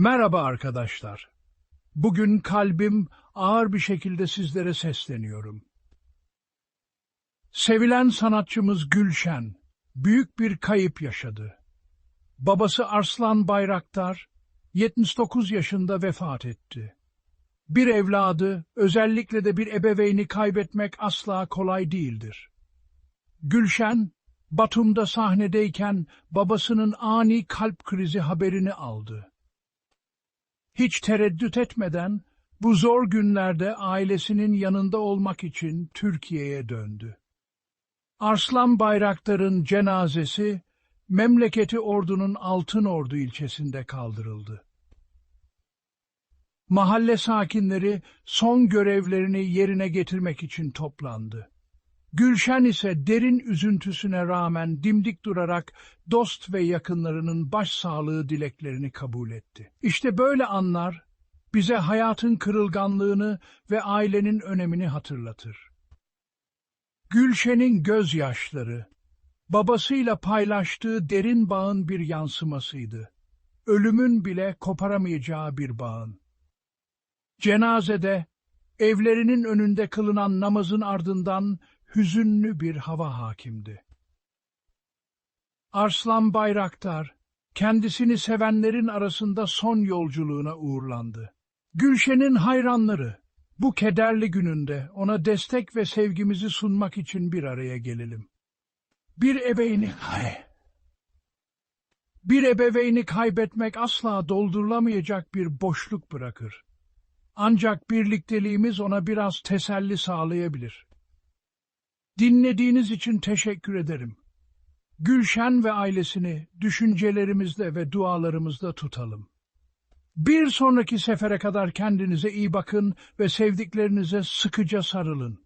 Merhaba arkadaşlar. Bugün kalbim ağır bir şekilde sizlere sesleniyorum. Sevilen sanatçımız Gülşen büyük bir kayıp yaşadı. Babası Arslan Bayraktar 79 yaşında vefat etti. Bir evladı, özellikle de bir ebeveyni kaybetmek asla kolay değildir. Gülşen, Batum'da sahnedeyken babasının ani kalp krizi haberini aldı. Hiç tereddüt etmeden bu zor günlerde ailesinin yanında olmak için Türkiye'ye döndü. Arslan Bayraktar'ın cenazesi memleketi Ordu'nun Altınordu ilçesinde kaldırıldı. Mahalle sakinleri son görevlerini yerine getirmek için toplandı. Gülşen ise derin üzüntüsüne rağmen dimdik durarak dost ve yakınlarının başsağlığı dileklerini kabul etti. İşte böyle anlar bize hayatın kırılganlığını ve ailenin önemini hatırlatır. Gülşen'in gözyaşları, babasıyla paylaştığı derin bağın bir yansımasıydı. Ölümün bile koparamayacağı bir bağın. Cenazede, evlerinin önünde kılınan namazın ardından hüzünlü bir hava hakimdi. Arslan Bayraktar, kendisini sevenlerin arasında son yolculuğuna uğurlandı. Gülşen'in hayranları, bu kederli gününde ona destek ve sevgimizi sunmak için bir araya gelelim. Bir ebeveyni, hay, bir ebeveyni kaybetmek asla doldurulamayacak bir boşluk bırakır. Ancak birlikteliğimiz ona biraz teselli sağlayabilir. Dinlediğiniz için teşekkür ederim. Gülşen ve ailesini düşüncelerimizde ve dualarımızda tutalım. Bir sonraki sefere kadar kendinize iyi bakın ve sevdiklerinize sıkıca sarılın.